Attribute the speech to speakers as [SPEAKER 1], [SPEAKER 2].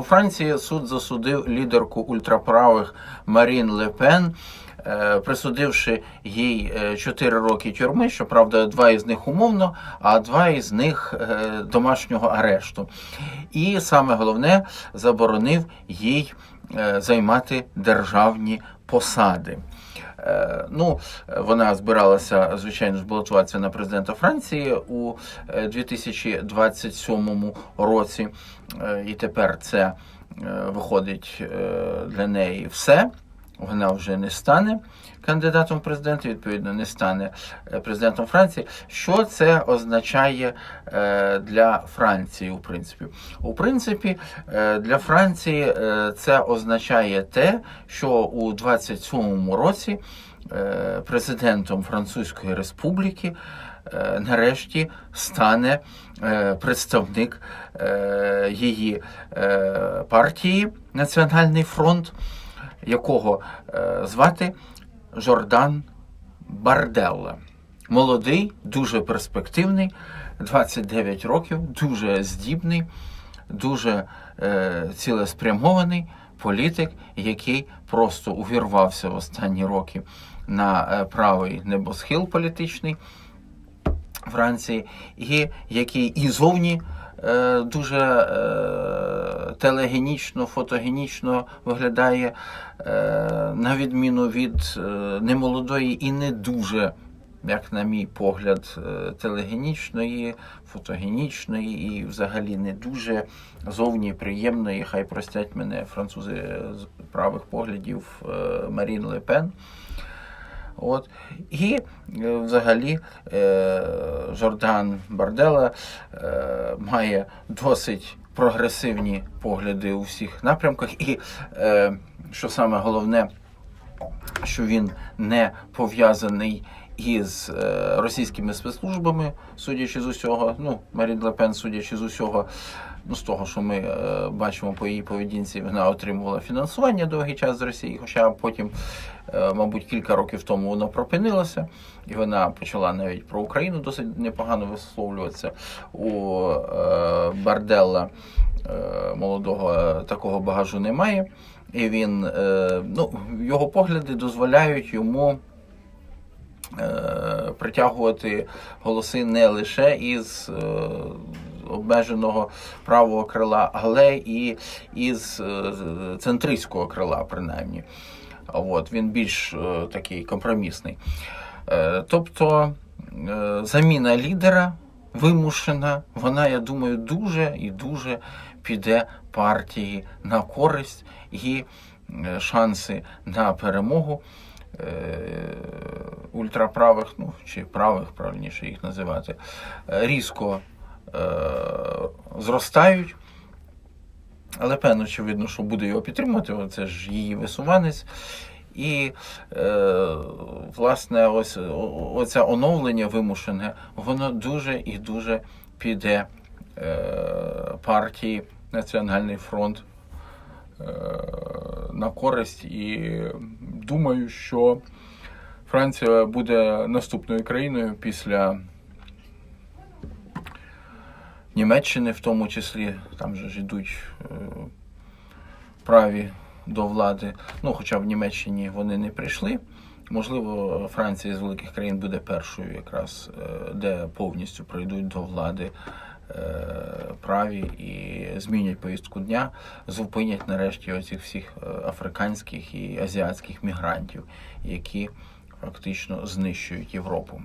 [SPEAKER 1] У Франції суд засудив лідерку ультраправих Марін Ле Пен, е, присудивши їй 4 роки тюрми, щоправда, два із них умовно, а два із них е, домашнього арешту. І саме головне заборонив їй е, займати державні посади. Е, Ну, е, вона збиралася, звичайно ж, балотуватися на президента Франції у е, 2027 році, Е, і тепер це е, виходить е, для неї все. Вона вже не стане кандидатом в президенти, відповідно, не стане е, президентом Франції. Що це означає е, для Франції, у принципі? У принципі, е, для Франції це означає те, що у 27-му році президентом Французької Республіки нарешті стане представник її партії Національний фронт, якого е, звати Жордан Барделла. Молодий, дуже перспективний, 29 років, дуже здібний, дуже е, цілеспрямований політик, який просто увірвався в останні роки на е, правий небосхил політичний Франції, і який і зовні е, дуже телегенічно, фотогенічно виглядає, е, на відміну від е, немолодої і не дуже, як на мій погляд, е, телегенічної, фотогенічної і взагалі не дуже зовні приємної, хай простять мене французи з правих поглядів Марін Ле Пен. От. І е, взагалі е, Жордан Бардела е, має досить прогресивні погляди у всіх напрямках. І що саме головне, що він не пов'язаний із е, російськими спецслужбами, судячи з усього, ну, Марін Лепен, судячи з усього, ну, з того, що ми е, бачимо по її поведінці, вона отримувала фінансування довгий час з Росії, хоча потім, е, мабуть, кілька років тому воно припинилося, і вона почала навіть про Україну досить непогано висловлюватися у Барделла молодого такого багажу немає. І він, е, ну, його погляди дозволяють йому е, притягувати голоси не лише із е, обмеженого правого крила, але і із центристського крила, принаймні. От, він більш такий компромісний. Тобто заміна лідера вимушена, вона, я думаю, дуже і дуже піде партії на користь і е, шанси на перемогу е, ультраправих, ну чи правих, правильніше їх називати, е, різко зростають. Але певно, очевидно, що буде його підтримувати, це ж її висуванець. І, е, власне, ось оце оновлення вимушене, воно дуже і дуже піде е, партії Національний фронт е, на користь. І думаю, що Франція буде наступною країною після Німеччини, в тому числі, там же ж йдуть е, праві до влади. Ну, хоча в Німеччині вони не прийшли. Можливо, Франція з великих країн буде першою, якраз е, де повністю прийдуть до влади е, праві і змінять повістку дня, зупинять нарешті оцих всіх е, африканських і азіатських мігрантів, які фактично знищують Європу.